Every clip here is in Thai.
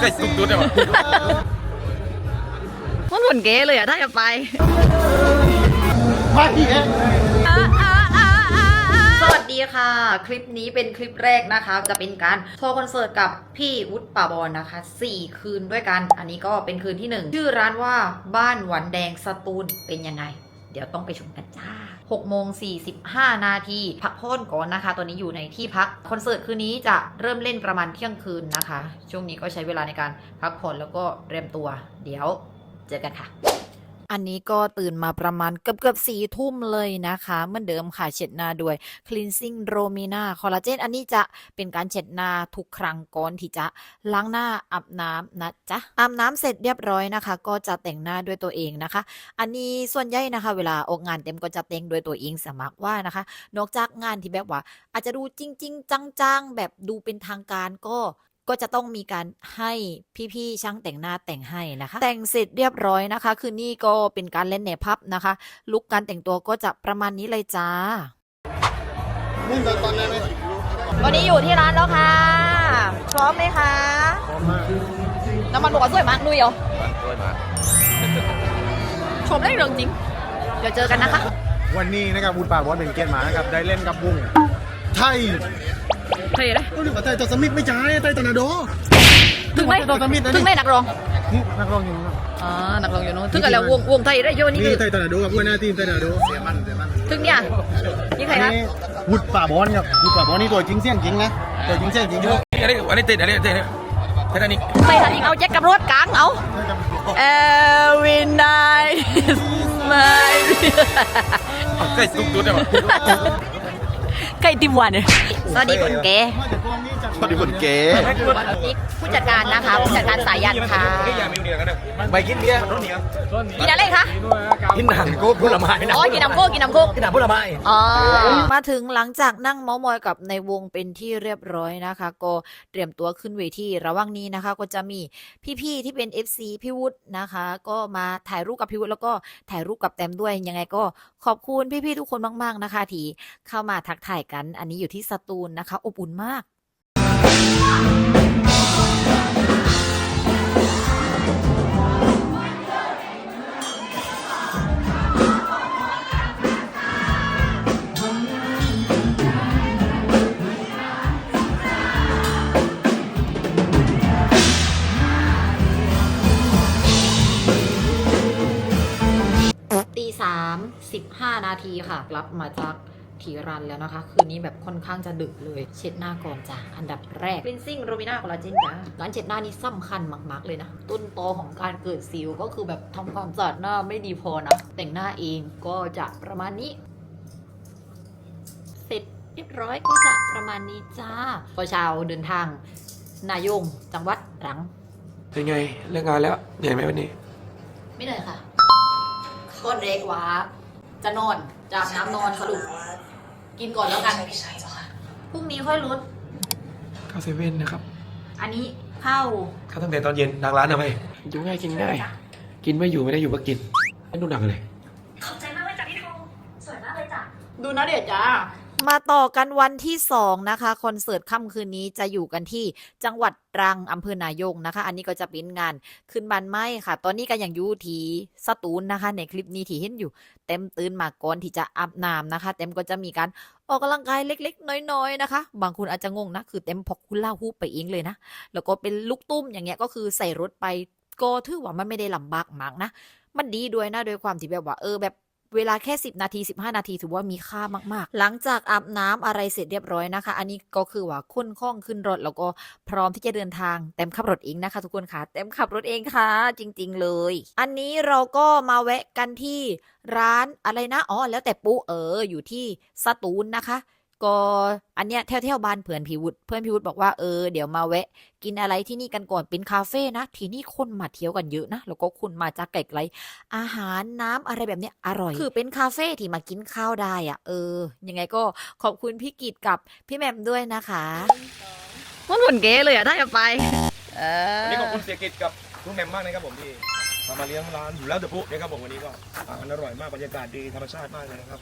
ใกล้ตุ้มตุ้นเนี่ยวะมันหุ่นเก๋เลยอะถ้าจะไปไม่เอ๊ะสวัสดีค่ะ คลิปนี้เป็นคลิปแรกนะคะ จะเป็นการโชว์คอนเสิร์ตกับพี่วุฒิป่าบอลนะคะ 4 คืนด้วยกัน อันนี้ก็เป็นคืนที่ 1 ชื่อร้านว่าบ้านหวันแดงสตูลเป็นยังไง เดี๋ยวต้องไปชมกันจ้า6โมง45 นาที พักผ่อนก่อนนะคะ ตอนนี้อยู่ในที่พัก คอนเสิร์ตคืนนี้จะเริ่มเล่นประมาณเที่ยงคืนนะคะ ช่วงนี้ก็ใช้เวลาในการพักผ่อนแล้วก็เตรียมตัว เดี๋ยวเจอกันค่ะ อันนี้ก็ตื่นมาประมาณเกือบเกือบสี่ทุ่มเลยนะคะเหมือนเดิมค่ะเช็ดหน้าด้วย cleansing romina คอลลาเจนอันนี้จะเป็นการเช็ดหน้าทุกครั้งก่อนที่จะล้างหน้าอาบน้ำนะจ๊ะอาบน้ำเสร็จเรียบร้อยนะคะ ก็จะแต่งหน้าด้วยตัวเองนะคะ อันนี้ส่วนใหญ่นะคะ เวลาออกงานเต็มก็จะแต่งด้วยตัวเองสมัครว่านะคะ นอกจากงานที่แบบว่า อาจจะดูจริง ๆ จังๆแบบดูเป็นทางการก็ ก็จะต้องมีการให้พี่ๆช่างแต่งหน้าแต่งให้นะคะ แต่งเสร็จเรียบร้อยนะคะ คืนนี้ก็เป็นการเล่นในพับนะคะ ลุกการแต่งตัวก็จะประมาณนี้เลยจ้ามุ่งตอนตอนได้ไหมวันนี้อยู่ที่ร้านแล้วค่ะพร้อมไหมคะพร้อมมากน้ำมันบอกว่าสวยมากนุ้ยเหรอด้วยมาชมได้เรื่องจริง เดี๋ยวเจอกันนะคะ วันนี้นะครับบุญป่าบอสเป็นเกียรติมานะครับได้เล่นกับวงไทย เฮ้ยเลยก็เรียกว่าไทยตอสมิธไม่ใช่ไทยตอร์นาโดถึงไหมตอสมิธนะถึงไหมนี่นักร้องนี่นักร้องอยู่นะครับอ๋อนักร้องอยู่นู้นถึงกันแล้ววงวงไทยได้เยอะนี่นี่คือไทยตอร์นาโดกับหัวหน้าทีมไทยตอร์นาโดเสียมันเสียมันถึงเนี่ยนี่ใครครับนี่บุญป่าบอสครับบุญป่าบอสนี่ตัวจริงเสียงจริงนะตัวจริงเสียงจริงด้วยอันนี้อันนี้ติดอันนี้ติดแค่นั้นนี่ไปทันอีกเอาแจ็คกับรถกลางเอา Every night is my ใกล้ตุ้มตุ้นเนี่ยวะ ใกล้ติมวันสวัสดีคนแก่มาจากกองนี้จากพอดีคนเก๋นี่ผู้จัดการนะคะผู้จัดการสายันค่ะไปกินเบียร์กินอะไรคะกินหนังโก้ผลไม้นะอ๋อกินน้ำโค้กกินน้ำโค้กกินหนังผลไม้อ๋อมาถึงหลังจากนั่งเมาส์มอยกับในวงเป็นที่เรียบร้อยนะคะ ก็เตรียมตัวขึ้นเวทีระหว่างนี้นะคะ ก็จะมีพี่ๆที่เป็น FC พี่วุฒินะคะ ก็มาถ่ายรูปกับพี่วุฒิแล้วก็ถ่ายรูปกับแตมด้วยยังไงก็ขอบคุณพี่ๆทุกคนมาก ๆนะคะที่เข้ามาทักทายกัน อันนี้อยู่ที่สตูลนะคะ อบอุ่นมากตีสามสิบห้านาทีค่ะกลับมาจาก ทีรันแล้วนะคะ คืนนี้แบบค่อนข้างจะดึกเลย เช็ดหน้าก่อนจ้ะ อันดับแรก cleansing romina collagen จ้ะการเช็ดหน้านี่สำคัญมาก ๆ เลยนะ ต้นตอของการเกิดสิวก็คือแบบทำความสะอาดหน้าไม่ดีพอนะ แต่งหน้าเองก็จะประมาณนี้ เสร็จเรียบร้อยก็จะประมาณนี้จ้าพอเช้าเดินทาง นายงจังหวัดตรัง เป็นไงเลิกงานแล้วเหนื่อยไหมวันนี้ ไม่เหนื่อยค่ะก้นเล็กว่าจะนอนจะอาบน้ำนอนสรุป กินก่อนแล้วกันพรุ่งนี้ค่อยลด ข้าวเซเว่นนะครับอันนี้ข้าวข้าวตั้งแต่ตอนเย็นทางร้านทำไมอยู่ง่ายกินง่าย กินไม่อยู่ไม่ได้อยู่ก็กินไม่ดูหนังเลย ขอบใจมากเลยจ้ะพี่โทสวยมากเลยจ้ะ ดูนะเด็ดจ้า มาต่อกันวันที่ 2 นะคะ คอนเสิร์ตค่ำคืนนี้จะอยู่กันที่จังหวัดตรังอำเภอนายงนะคะ อันนี้ก็จะเป็นงานขึ้นบันไม้ค่ะ ตอนนี้ก็ยังอยู่ที่สตูลนะคะ ในคลิปนี้ที่เห็นอยู่ เต็มตื่นมาก่อนที่จะอาบน้ำนะคะ เต็มก็จะมีการออกกำลังกายเล็กๆ น้อยๆนะคะ บางคนอาจจะงงนะ คือเต็มพกคุณล่าฮูปไปเองเลยนะ แล้วก็เป็นลูกตุ้มอย่างเงี้ยก็คือใส่รถไปก็ถือว่ามันไม่ได้ลำบากมากนะ มันดีด้วยนะโดยความที่แบบว่าเออแบบ เวลาแค่ 10 นาที 15 นาทีถือว่ามีค่ามาก ๆ หลังจากอาบน้ำอะไรเสร็จเรียบร้อยนะคะ อันนี้ก็คือว่าคุ้นข้องขึ้นรถแล้วก็พร้อมที่จะเดินทางเต็มขับรถเองนะคะ ทุกคนค่ะเต็มขับรถเองค่ะ จริง ๆ เลย อันนี้เราก็มาแวะกันที่ร้านอะไรนะอ๋อแล้วแต่ปุ๊เอออยู่ที่สตูลนะคะ ก็อันเนี้ยแถวๆบ้านเพื่อนพิวุฒเพื่อนพิวุฒบอกว่าเออเดี๋ยวมาแวะ กินอะไรที่นี่กันก่อนเป็นคาเฟ่นะที่นี่คนมาเที่ยวกันเยอะนะแล้วก็คนมาจากไกลๆอาหารน้ำอะไรแบบเนี้ยอร่อย คือเป็นคาเฟ่ที่มากินข้าวได้อะเออ ยังไงก็ขอบคุณพี่กิตกับพี่แหมมด้วยนะคะมันหุ่นเก๋เลยอะถ้าจะไปเออวันนี้ขอบคุณเสียกิจกับคุณแหม่มมากนะครับผมที่มามาเลี้ยงร้านอยู่แล้วเดอะปุ๊นะครับผมวันนี้ก็อาหารอร่อยมากบรรยากาศดีธรรมชาติมากเลยนะครับ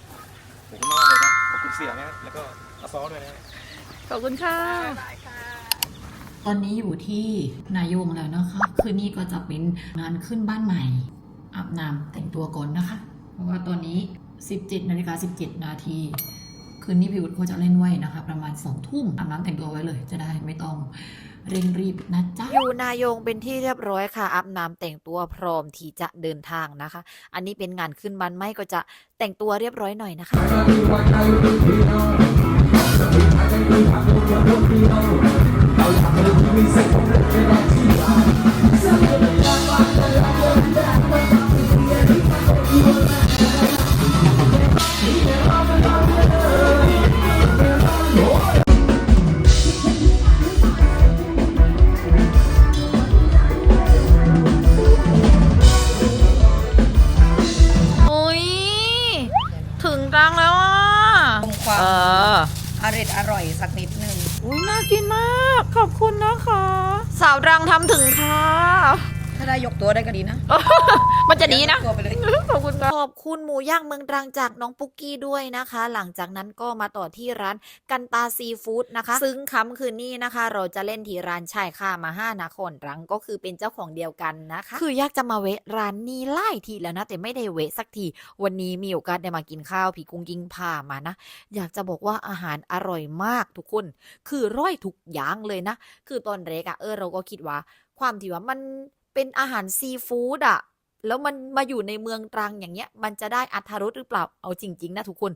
ขอบคุณมากเลยครับขอบคุณเสียนะแล้วก็อาซอสด้วยนะขอบคุณค่ะ ตอนนี้อยู่ที่นายงแล้วนะคะ คืนนี้ก็จะเป็นงานขึ้นบ้านใหม่ อาบน้ำแต่งตัวก่อนนะคะ เพราะว่าตอนนี้ 17นาฬิกา17 นาที คืนนี้พี่วุฒิเขาจะเล่นไว้นะคะ ประมาณ2ทุ่มอาบน้ำแต่งตัวไว้เลย จะได้ไม่ต้อง เร่งรีบนะจ๊ะอยู่นายงเป็นที่เรียบร้อยค่ะอาบน้ำแต่งตัวพร้อมที่จะเดินทางนะคะ อันนี้เป็นงานขึ้นบ้านไม่ก็จะแต่งตัวเรียบร้อยหน่อยนะคะโรังแล้วอะคงความเอออร่อยอร่อยสักนิดนึง อุ้ยน่ากินมาก ขอบคุณนะคะ สาวรังทำถึงค่ะ ได้ยกตัวได้ก็ดีนะ มันจะดีนะยกตัวไปเลย ขอบคุณครับ ขอบคุณหมูย่างเมืองตรังจากน้องปุ๊กกี้ด้วยนะคะ หลังจากนั้นก็มาต่อที่ร้านกันตาซีฟู้ดนะคะ ซึ่งค่ำคืนนี้นะคะ เราจะเล่นที่ร้านชายค่ามาห้านาครรังก็คือเป็นเจ้าของเดียวกันนะคะ คืออยากจะมาเวะร้านนี้ไล่ทีแล้วนะ แต่ไม่ได้เวะสักที วันนี้มีโอกาสได้มากินข้าวผีกุ้งยิงพามานะ อยากจะบอกว่าอาหารอร่อยมากทุกคน คือร่อยทุกอย่างเลยนะ คือตอนแรกอะเออเราก็คิดว่าความที่ว่ามัน เป็นอาหารซีฟู้ดอะแล้วมันมาอยู่ในเมืองตรังอย่างเงี้ย มันจะได้อัธรสหรือเปล่า เอาจริง ๆ นะทุกคน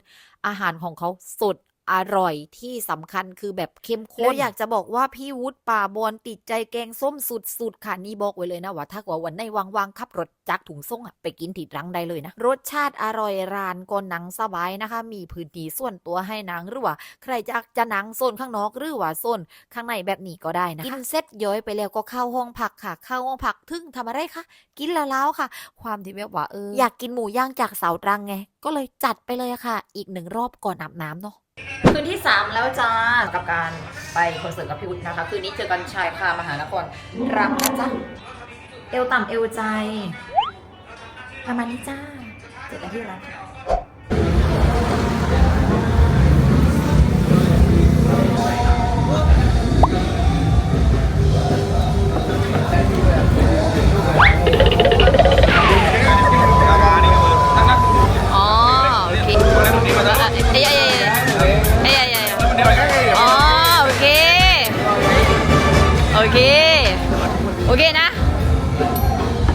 อาหารของเขาสด อร่อยที่สำคัญคือแบบเข้มข้นแล้วอยากจะบอกว่าพี่วุฒิป่าบอลติดใจแกงส้มสุดๆค่ะนี่บอกไว้เลยนะว่าถ้าว่าวันในว่างๆขับรถจากถุงส่งอะไปกินที่ตรังได้เลยนะ รสชาติอร่อยร้านก็หนังสบายนะคะ มีพื้นที่ส่วนตัวให้หนังหรือว่า ใครจะจะหนังโซนข้างนอกหรือว่าโซนข้างในแบบนี้ก็ได้นะคะกินเสร็จย้อยไปแล้วก็เข้าห้องพักค่ะ เข้าห้องพักทึ่งทำอะไรคะกินแล้วแล้วค่ะ ความที่แบบว่าเอออยากกินหมูย่างจากเสาตรังไง ก็เลยจัดไปเลยอะค่ะ อีกหนึ่งรอบก่อนอาบน้ำเนาะ คืนที่ 3 แล้วจ้า กับการไปคอนเสิร์ตกับพี่วุฒินะคะ คืนนี้เจอกันชายคามหานครรักนะจ๊ะ เอวต่ำเอวใจ ประมาณนี้จ้า เจอกันที่ร้านค่ะ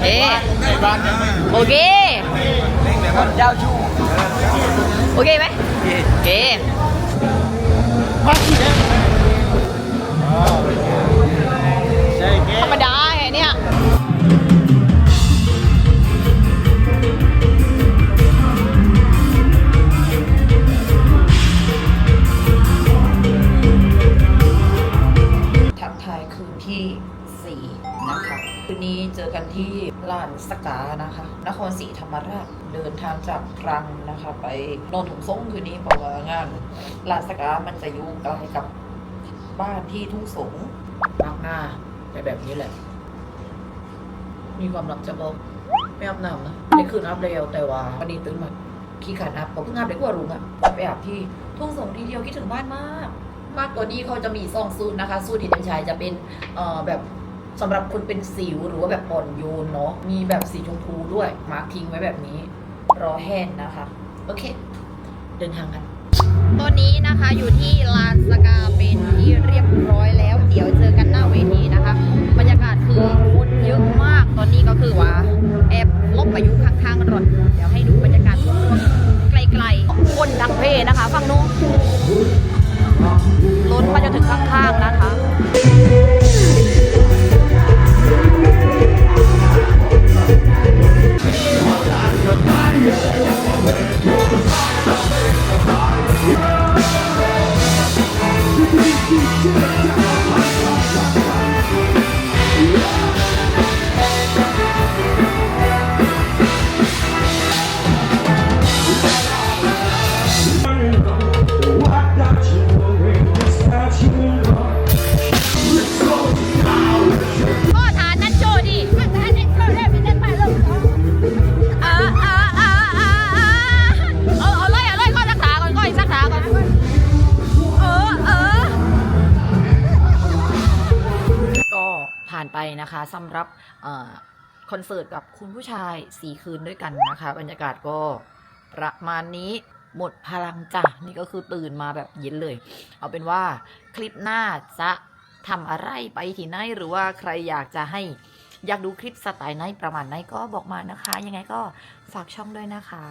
เอ๊โอเค เจ้าชู้โอเคไหมโอเคใช่เกธรรมดาานสกานะคะ นครศรีธรรมราชเดินทางจากตรังนะคะ ไปนนถุงส่งคืนนี้บอกว่างานลานสกามันจะอยู่ใกล้กับบ้านที่ทุ่งสงมากหน้าแต่แบบนี้แหละ มีความลับจะบอกไม่อาบน้ำนะในคืนอาบเร็วแต่ว่าวันนี้ตื่นมาขี้ขาดอาบผมเพิ่งอาบได้กว่ารุงอะไปอาบที่ทุ่งสงทีเดียวคิดถึงบ้านมาก มากกว่านี้เขาจะมีซองสูตรนะคะ สูตรที่เป็นชายจะเป็นเอ่อแบบ สำหรับคนเป็นสิวหรือว่าแบบอ่อนโยนเนาะมีแบบสีชมพูด้วยมาร์คทิ้งไว้แบบนี้ รอแห้งนะคะ โอเค เดินทางกันตอนนี้นะคะอยู่ที่ลานสกาเป็นที่เรียบร้อยแล้ว เดี๋ยวเจอกันหน้าเวทีนะคะ บรรยากาศคือคนเยอะมากตอนนี้ก็คือว่า แอบลบไปอยู่ข้างๆรถเดี๋ยว สำหรับอคอนเสิร์ตกับคุณผู้ชาย 4 คืนด้วยกันนะคะ บรรยากาศก็ประมาณนี้หมดพลังจ้ะ นี่ก็คือตื่นมาแบบเย็นเลย เอาเป็นว่าคลิปหน้าจะทำอะไรไปที่ไหนหรือว่าใครอยากจะให้อยากดูคลิปสไตล์ไหนประมาณไหนก็บอกมานะคะ ยังไงก็ฝากช่องด้วยนะคะ